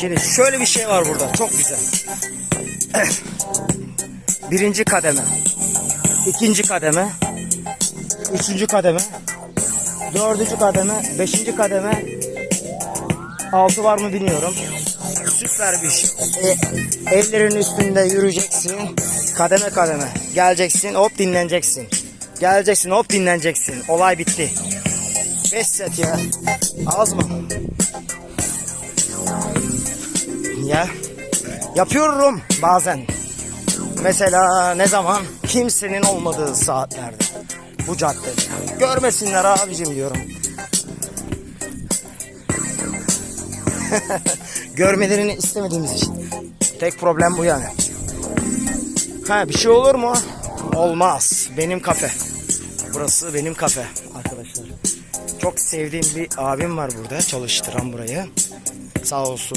Şimdi şöyle bir şey var burada. Çok güzel. Birinci kademe. ikinci kademe. Üçüncü kademe. Dördüncü kademe. Beşinci kademe. Altı var mı bilmiyorum. Süper bir şey. E, ellerin üstünde yürüyeceksin. Kademe kademe. Geleceksin hop dinleneceksin. Geleceksin hop dinleneceksin. Olay bitti. 5 set ya. Az mı? Ya. Yapıyorum bazen. Mesela ne zaman? Kimsenin olmadığı saatlerde. Bu caddede. Görmesinler abicim diyorum. Görmelerini istemediğimiz için. Tek problem bu yani. Ha bir şey olur mu? Olmaz. Benim kafe. Burası benim kafe arkadaşlar. Çok sevdiğim bir abim var burada çalıştıran burayı. Sağ olsun.